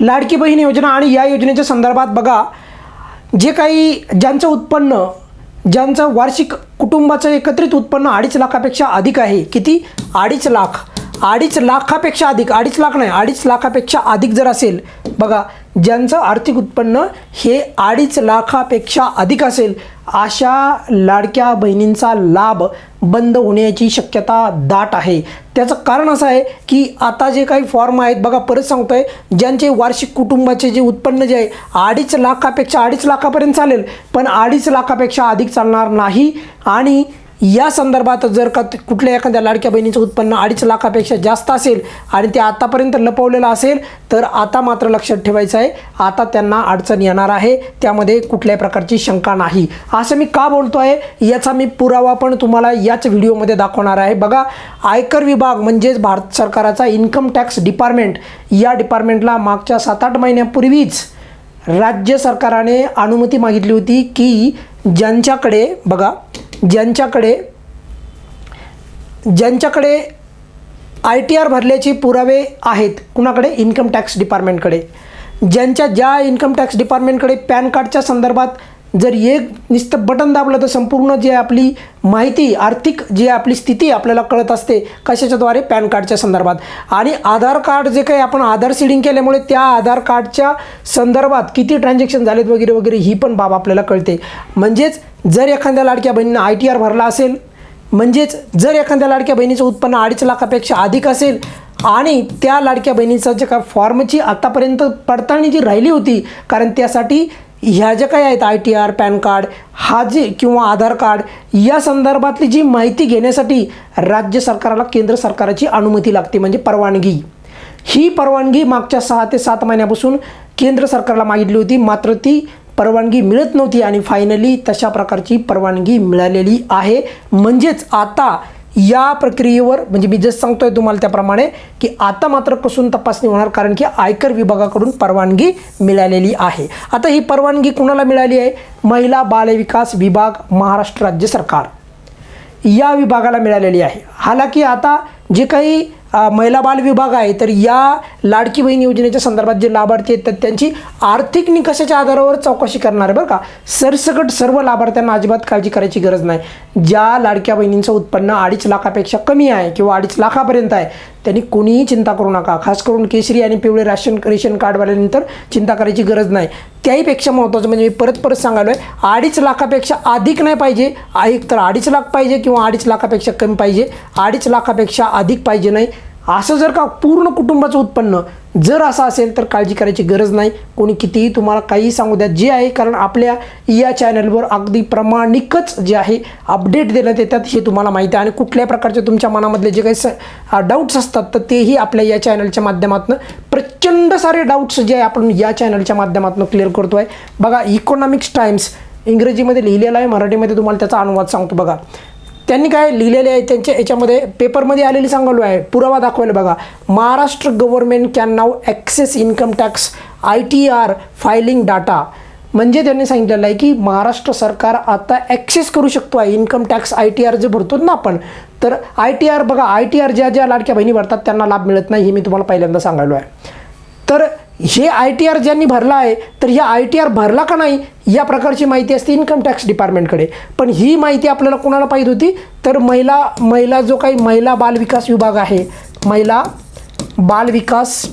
लाडकी बहीण योजना आणि या योजनेच्या संदर्भात बघा जे काही ज्यांचं उत्पन्न ज्यांचं वार्षिक कुटुंबाचं एकत्रित उत्पन्न अडीच लाखापेक्षा अधिक आहे किती? अडीच लाख. अडीच लाखापेक्षा अधिक अडीच लाख नाही अडीच लाखापेक्षा अधिक जर असेल बघा ज्यांचं आर्थिक उत्पन्न हे अडीच लाखापेक्षा अधिक असेल अशा लाडक्या बहिणींचा लाभ बंद होण्याची शक्यता दाट आहे. त्याचं कारण असं आहे की आता जे काही फॉर्म आहेत बघा परत सांगतोय ज्यांचे वार्षिक कुटुंबाचे जे उत्पन्न जे आहे अडीच लाखापेक्षा अडीच लाखापर्यंत चालेल पण अडीच लाखापेक्षा अधिक चालणार नाही. आणि या संदर्भात जर का कुठल्या एखाद्या लाडक्या बहिणीचं उत्पन्न अडीच लाखापेक्षा जास्त असेल आणि ते आतापर्यंत लपवलेलं असेल तर आता मात्र लक्षात ठेवायचं आहे आता त्यांना अडचण येणार आहे त्यामध्ये कुठल्याही प्रकारची शंका नाही. असं मी का बोलतो आहे याचा मी पुरावा पण तुम्हाला याच व्हिडिओमध्ये दाखवणार आहे. बघा आयकर विभाग म्हणजेच भारत सरकाराचा इन्कम टॅक्स डिपार्टमेंट या डिपार्टमेंटला मागच्या सात आठ महिन्यापूर्वीच राज्य सरकाराने अनुमती मागितली होती की ज्यांच्याकडे बघा ज्यांच्याकडे ज्यांच्याकडे आय टी आर भरल्याचे पुरावे आहेत कुणाकडे? इन्कम टॅक्स डिपार्टमेंटकडे. ज्यांच्या ज्या इन्कम टॅक्स डिपार्टमेंटकडे पॅन कार्डच्या संदर्भात जर एक नुसतं बटन दाबलं तर संपूर्ण जे आपली माहिती आर्थिक जी आपली स्थिती आपल्याला कळत असते कशाच्याद्वारे पॅन कार्डच्या संदर्भात. आणि आधार कार्ड जे काही आपण आधार सीडिंग केल्यामुळे त्या आधार कार्डच्या संदर्भात किती ट्रान्झॅक्शन झालेत वगैरे वगैरे ही पण बाब आपल्याला कळते. म्हणजेच जर एखाद्या लाडक्या बहिणीनं आय टी आर भरला असेल म्हणजेच जर एखाद्या लाडक्या बहिणीचं उत्पन्न अडीच लाखापेक्षा अधिक असेल आणि त्या लाडक्या बहिणीचं जे काय फॉर्मची आत्तापर्यंत पडताळणी जी राहिली होती कारण त्यासाठी ह्या ज्या काही आहेत I T R PAN card हा जे किंवा आधार कार्ड या संदर्भातली जी माहिती घेण्यासाठी राज्य सरकारला केंद्र सरकारची अनुमती लागते म्हणजे परवानगी. ही परवानगी मागच्या सहा ते सात महिन्यापासून केंद्र सरकारला मागितली होती. मात्र ती परवानगी मिळत नव्हती आणि फायनली तशा प्रकारची परवानगी मिळालेली आहे. म्हणजेच आता या प्रक्रियेवर म्हणजे मी जस्ट सांगतोय तुम्हाला त्याप्रमाणे की आता मात्र कसून तपासणी होणार कारण की आयकर विभागाकडून परवानगी मिळालेली आहे. आता ही परवानगी कुणाला मिळाली आहे? महिला बालविकास विभाग महाराष्ट्र राज्य सरकार. या विभागाला मिळालेली आहे. हालाकी आता जे काही महिला बाल विभाग आहे तर या लाडकी बहीण योजनेच्या संदर्भात जे लाभार्थी आहेत तर त्यांची आर्थिक निकषाच्या आधारावर चौकशी करणार आहे बरं का. सरसकट सर्व लाभार्थ्यांना अजिबात काळजी करायची गरज नाही. ज्या लाडक्या बहिणींचं उत्पन्न अडीच लाखापेक्षा कमी आहे किंवा अडीच लाखापर्यंत आहे त्यांनी कोणीही चिंता करू नका. खास करून केसरी आणि पिवळे राशन रेशन कार्डवाल्यानंतर चिंता करायची गरज नाही. त्याहीपेक्षा महत्त्वाचं म्हणजे मी परत परत सांगालो आहे अडीच लाखापेक्षा अधिक नाही पाहिजे. एक तर अडीच लाख पाहिजे किंवा अडीच लाखापेक्षा कमी पाहिजे. अडीच लाखापेक्षा अधिक पाहिजे नाही. असं जर का पूर्ण कुटुंबाचं उत्पन्न जर असं असेल तर काळजी करायची गरज नाही. कोणी कितीही तुम्हाला काहीही सांगू द्या जे आहे कारण आपल्या या चॅनलवर अगदी प्रामाणिकच जे आहे अपडेट देण्यात येतात हे तुम्हाला माहिती आहे. आणि कुठल्या प्रकारचे तुमच्या मनामधले जे काही स डाऊट्स असतात तर तेही आपल्या या चॅनलच्या माध्यमातून प्रचंड सारे डाऊट्स जे आहे आपण या चॅनलच्या माध्यमातून क्लिअर करतो आहे. बघा इकॉनॉमिक्स टाइम्स इंग्रजीमध्ये लिहिलेलं आहे मराठीमध्ये तुम्हाला त्याचा अनुवाद सांगतो. बघा त्यांनी काय लिहिलेले आहे त्यांच्या याच्यामध्ये पेपरमध्ये आलेली सांगलो आहे पुरावा दाखवायला बघा. Maharashtra government can now access income tax I T R filing data म्हणजे त्यांनी सांगितलेलं आहे की महाराष्ट्र सरकार आता ॲक्सेस करू शकतो आहे income tax I T R जे भरतो ना आपण तर आय टी आर बघा आय टी आर ज्या ज्या लाडक्या बहिणी भरतात त्यांना लाभ मिळत नाही हे मी तुम्हाला पहिल्यांदा सांगायलो आहे. तर हे आय टी आर ज्यांनी भरला आहे तर ह्या आय टी आर भरला का नाही या प्रकारची माहिती असते इन्कम टॅक्स डिपार्टमेंटकडे पण ही माहिती आपल्याला कोणाला पाहिजे होती? तर महिला महिला जो काही महिला बालविकास विभाग आहे महिला बालविकास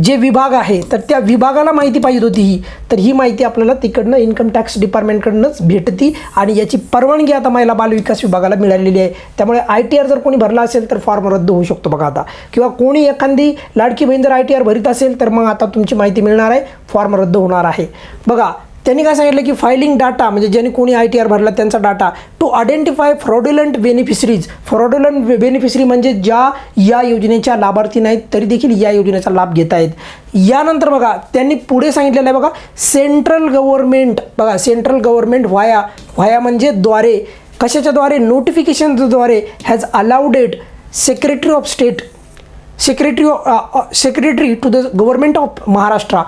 जे विभाग आहे तर त्या विभागाला माहिती पाहिजे होती ही. तर ही माहिती आपल्याला तिकडनं इन्कम टॅक्स डिपार्टमेंटकडनंच भेटती आणि याची परवानगी आता महिला बालविकास विभागाला मिळालेली आहे. त्यामुळे आय टी आर जर कोणी भरला असेल तर फॉर्म रद्द होऊ शकतो बघा आता. किंवा कोणी एखादी लाडकी बहीण जर आय टी आर भरीत असेल तर मग आता तुमची माहिती मिळणार आहे फॉर्म रद्द होणार आहे. बघा त्यांनी काय सांगितलं की फायलिंग डाटा म्हणजे ज्यांनी कोणी आय टी आर भरला त्यांचा data to identify fraudulent beneficiaries fraudulent beneficiary म्हणजे ज्या या योजनेच्या लाभार्थी नाहीत तरी देखील या योजनेचा लाभ घेत आहेत. यानंतर बघा त्यांनी पुढे सांगितलेलं आहे बघा सेंट्रल गव्हर्नमेंट बघा सेंट्रल गव्हर्नमेंट व्हाया व्हाया म्हणजे द्वारे कशाच्याद्वारे नोटिफिकेशनद्वारे has allowed secretary of state secretary secretary to the government of Maharashtra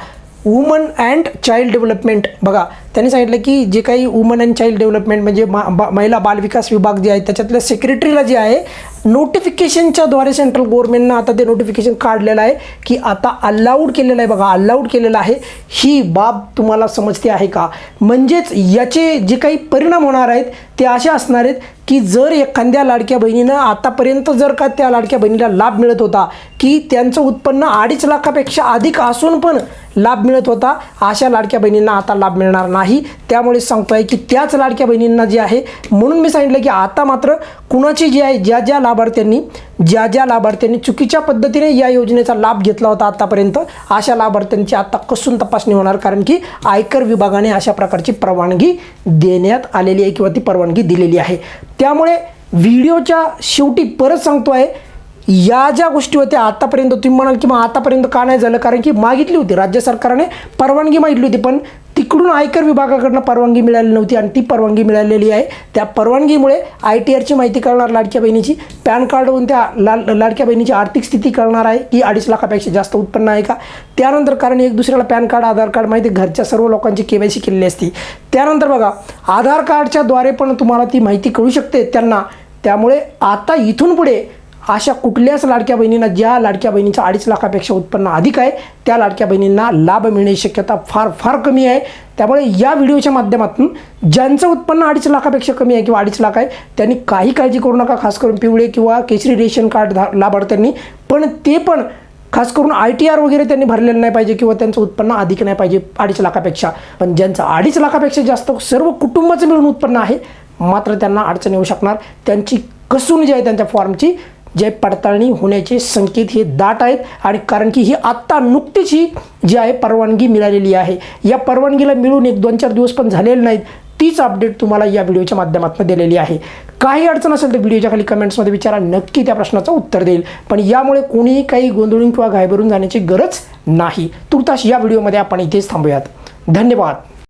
women and child development बघा त्यांनी सांगितलं की जे काही वुमन अँड चाइल्ड डेव्हलपमेंट म्हणजे मा बा महिला बालविकास विभाग जे आहे त्याच्यातल्या सेक्रेटरीला जे आहे नोटिफिकेशनच्या द्वारे सेंट्रल गव्हर्नमेंटनं आता ते नोटिफिकेशन काढलेलं आहे की आता अलाउड केलेलं आहे बघा अलाउड केलेलं आहे. ही बाब तुम्हाला समजते आहे का? म्हणजेच याचे जे काही परिणाम होणार आहेत ते असे असणार आहेत की जर एखाद्या लाडक्या बहिणीनं आतापर्यंत जर का त्या लाडक्या बहिणीला लाभ मिळत होता की त्यांचं उत्पन्न अडीच लाखापेक्षा अधिक असून पण लाभ मिळत होता अशा लाडक्या बहिणींना आता लाभ मिळणार नाही. नाही. त्यामुळे सांगतोय की त्याच लाडक्या बहिणींना जे आहे म्हणून मी सांगितलं की आता मात्र कुणाची जी आहे ज्या ज्या लाभार्थ्यांनी ज्या ज्या लाभार्थ्यांनी चुकीच्या पद्धतीने या योजनेचा लाभ घेतला होता आतापर्यंत अशा लाभार्थ्यांची आता कसून तपासणी होणार कारण की आयकर विभागाने अशा प्रकारची परवानगी देण्यात आलेली आहे किंवा ती परवानगी दिलेली आहे. त्यामुळे व्हिडिओच्या शेवटी परत सांगतो आहे या ज्या गोष्टी होत्या आतापर्यंत तुम्ही म्हणाल की मग आतापर्यंत का नाही झालं? कारण की मागितली होती राज्य सरकारने परवानगी मागितली होती पण इकडून आयकर विभागाकडनं परवानगी मिळाली नव्हती आणि ती परवानगी मिळालेली आहे. त्या परवानगीमुळे आय टी आरची माहिती कळणार लाडक्या बहिणीची. पॅन कार्डवरून त्या ला लाडक्या बहिणीची आर्थिक स्थिती कळणार आहे की अडीच लाखापेक्षा जास्त उत्पन्न आहे का? त्यानंतर कारण एक दुसऱ्याला पॅन कार्ड आधार कार्ड माहिती घरच्या सर्व लोकांची के वाय सी केलेली असती. त्यानंतर बघा आधार कार्डच्या द्वारे पण तुम्हाला ती माहिती कळू शकते त्यांना. त्यामुळे आता इथून पुढे अशा कुठल्याच लाडक्या बहिणींना ज्या लाडक्या बहिणीचं अडीच लाखापेक्षा उत्पन्न अधिक आहे त्या लाडक्या बहिणींना लाभ मिळण्याची शक्यता फार फार कमी आहे. त्यामुळे या व्हिडिओच्या माध्यमातून ज्यांचं उत्पन्न अडीच लाखापेक्षा कमी आहे किंवा अडीच लाख आहे त्यांनी काही काळजी करू नका खास करून पिवळे किंवा केशरी रेशन कार्ड धा लाभार्थ्यांनी. पण ते पण खास करून आय टी आर वगैरे त्यांनी भरलेलं नाही पाहिजे किंवा त्यांचं उत्पन्न अधिक नाही पाहिजे अडीच लाखापेक्षा. पण ज्यांचं अडीच लाखापेक्षा जास्त सर्व कुटुंबाचं मिळून उत्पन्न आहे मात्र त्यांना अडचण येऊ शकणार. त्यांची कसून जी आहे त्यांच्या फॉर्मची जे पडताळणी होण्याचे संकेत हे दाट आहेत आणि कारण की ही आत्ता नुकतीच ही जी आहे परवानगी मिळालेली आहे. या परवानगीला मिळून एक दोन चार दिवस पण झालेले नाहीत. तीच अपडेट तुम्हाला या व्हिडिओच्या माध्यमातून दिलेली आहे. काही अडचण असेल तर व्हिडिओच्या खाली कमेंट्समध्ये विचारा. नक्की त्या प्रश्नाचं उत्तर देईल. पण यामुळे कोणीही काही गोंधळून किंवा घायभरून जाण्याची गरज नाही. तुर्तास या व्हिडिओमध्ये आपण इथेच थांबूयात. धन्यवाद.